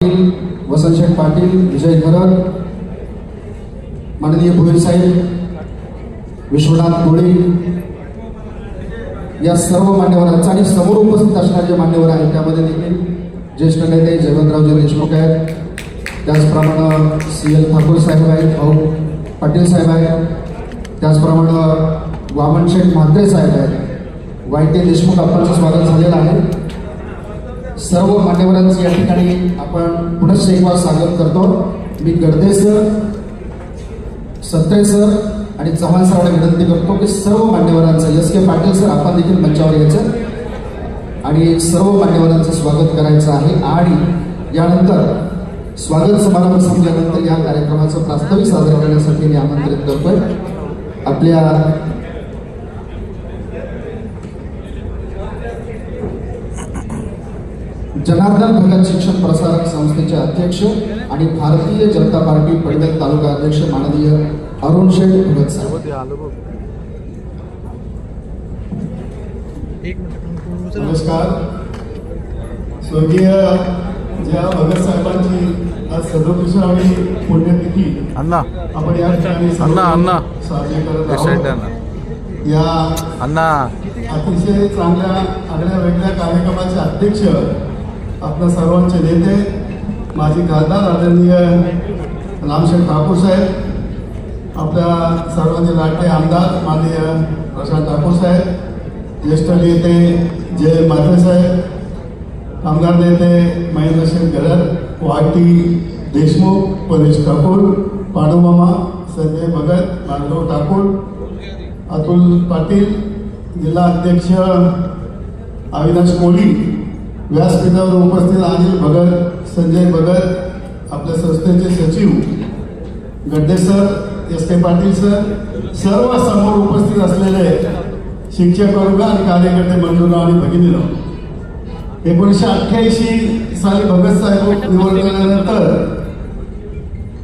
पाटील वसंतशेठ पाटील विजय धरण माननीय भोईर साहेब विश्वनाथ कोळी या सर्व मान्यवरांचा आणि समोर उपस्थित असणारे जे मान्यवर आहेत त्यामध्ये देखील ज्येष्ठ नेते जयवंतरावजी देशमुख आहेत. त्याचप्रमाणे सी एल ठाकूर साहेब आहेत भाऊ पाटील साहेब आहेत. त्याचप्रमाणे वामनशेठ म्हात्रे साहेब आहेत. वाय टी देशमुख आपणचं स्वागत झालेलं आहे. मान्यवरांचं या ठिकाणी आपण पुनश्च एक स्वागत करतो. मी गर्दे सर सत्रे सर आणि चव्हाण सरांना विनंती करतो की सर्व मान्यवरांचं एस के पाटील सर आपण देखील मंचावर यायचं. आणि सर्व मान्यवरांचं स्वागत करायचं आहे. आणि यानंतर स्वागत समारंभ संपल्यानंतर या कार्यक्रमाचं प्रास्ताविक सादर करण्यासाठी मी आमंत्रित करतोय. आपल्या जनार्दन भगत शिक्षण प्रसारक संस्थेचे अध्यक्ष आणि भारतीय जनता पार्टी पडगत तालुका अध्यक्ष माननीय अरुण शेठ भगत साहेब. नमस्कार. स्वर्गीय ज्या भगत साहेबांची आज सदोतीसावी पुण्यतिथी अण्णा. आपण या ठिकाणी सर्व अण्णा, अण्णा. साजरी करत आहोत. या अण्णा. अतिशय चांगल्या आगळ्या वेगळ्या कार्यक्रमाचे अध्यक्ष आपल्या सर्वांचे नेते माजी खासदार आदरणीय रामशेठ ठाकूर साहेब आपल्या सर्वांचे लाडके आमदार माननीय प्रशांत ठाकूर साहेब ज्येष्ठ नेते जय मात्रे साहेब कामगार नेते महेंद्रसिंग गरड वाटी देशमुख परेश ठाकूर पांडुमामा संजय भगत माधव ठाकूर अतुल पाटील जिल्हा अध्यक्ष अविनाश कोळी व्यासपीठावर उपस्थित अनिल भगत संजय भगत आपल्या संस्थेचे सचिव Gadde sir S K Patil sir सर्व समोर उपस्थित असलेले शिक्षक वर्ग आणि कार्यकर्ते बंधूंनो आणि भगिनी एकोणीसशे अठ्ठ्याऐंशी साली भगत साहेब निवड केल्यानंतर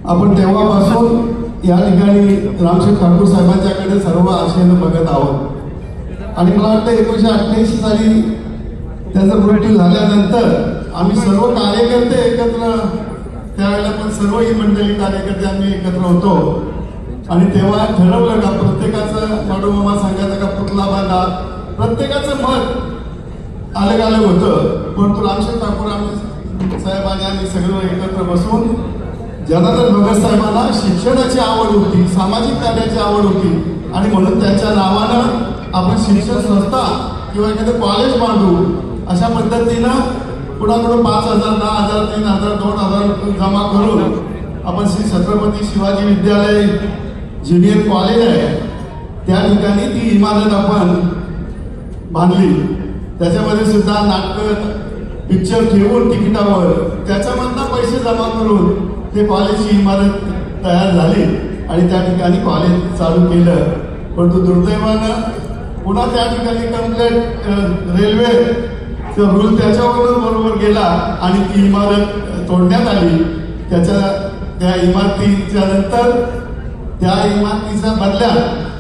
आपण तेव्हापासून या ठिकाणी रामशेठ ठाकूर साहेबांच्याकडे सर्व आशेनं बघत आहोत. आणि मला वाटतं एकोणीसशे अठ्ठ्याऐंशी साली त्याचा मृत्यू झाल्यानंतर आम्ही सर्व कार्यकर्ते एकत्र त्यावेळेला पण सर्व ही मंडळी कार्यकर्ते आम्ही एकत्र होतो. आणि तेव्हा ठरवलं का प्रत्येकाचं माडोमामा सांगायचं का पुतला बांधा. प्रत्येकाचं मत अलग अलग होतं. परंतु रामशेठ ठाकूर आम्ही साहेबांनी आम्ही सगळं एकत्र बसून जनार्दन भगत साहेबांना शिक्षणाची आवड होती सामाजिक कार्याची आवड होती. आणि म्हणून त्यांच्या नावानं आपण शिक्षण संस्था किंवा एखादं कॉलेज बांधू अशा पद्धतीनं कुणाकडून पाच हजार दहा हजार तीन हजार दोन हजार जमा करून आपण श्री छत्रपती शिवाजी विद्यालय ज्युनियर कॉलेज आहे त्या ठिकाणी ती इमारत आपण बांधली. त्याच्यामध्ये सुद्धा नाटक पिक्चर ठेवून तिकिटावर त्याच्यामधनं पैसे जमा करून ते कॉलेजची इमारत तयार झाली आणि त्या ठिकाणी कॉलेज चालू केलं. परंतु दुर्दैवानं पुन्हा त्या ठिकाणी कंप्लेंट रेल्वे रूल त्याच्यावरून बरोबर गेला आणि ती इमारत तोडण्यात आली. त्याच्या त्या इमारतीच्या नंतर त्या इमारतीच्या बदल्या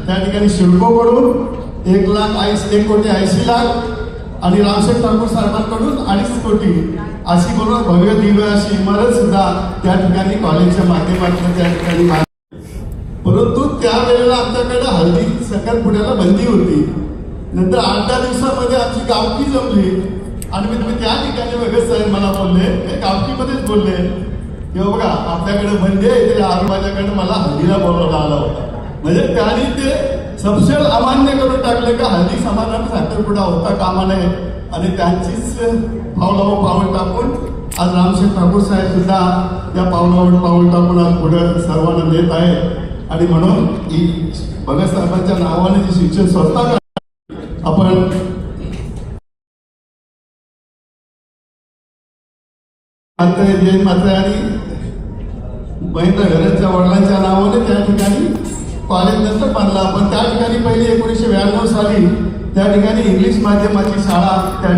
त्या ठिकाणी शिल्पोकडून एक लाख ऐंशी एक कोटी ऐंशी लाख आणि रामशेठ ठाकूर साहेबांकडून अडीच कोटी अशी बरोबर भव्य दिव्य अशी इमारत सुद्धा त्या ठिकाणी कॉलेजच्या माध्यमातून त्या ठिकाणी परंतु त्यावेळेला आमच्याकडे हल्दी साखरपुड्याला बंदी होती. नंतर आठ दहा दिवसामध्ये आमची गावकी जमली. आणि मी तुम्ही त्या ठिकाणी वेगळे साहेब मला बोलले ते गावकीमध्येच बोलले किंवा हो बघा आपल्याकडे म्हणजे आहे माझ्याकडे मला हल्दीला बोलवला आला होता. म्हणजे त्यांनी ते सपशेल अमान्य करून टाकले का हल्दी समाजात साखरपुडा होता कामा नये? आणि त्यांचीच पावलावर पावल टाकून आज रामशेठ ठाकूर साहेब सुद्धा त्या पावलावर पाऊल टाकून आज पुढे सर्वांना देत आहे आणि म्हणून ही भगत साहेबांच्या नावाने जी शिक्षण संस्था आपण मात्र जैन मात्र आणि महेंद्र घराच्या वडिलांच्या नावाने त्या ठिकाणी कॉलेज नंतर बांधला. पण त्या ठिकाणी पहिले एकोणीसशे ब्याण्णव साली त्या ठिकाणी इंग्लिश माध्यमाची शाळा त्या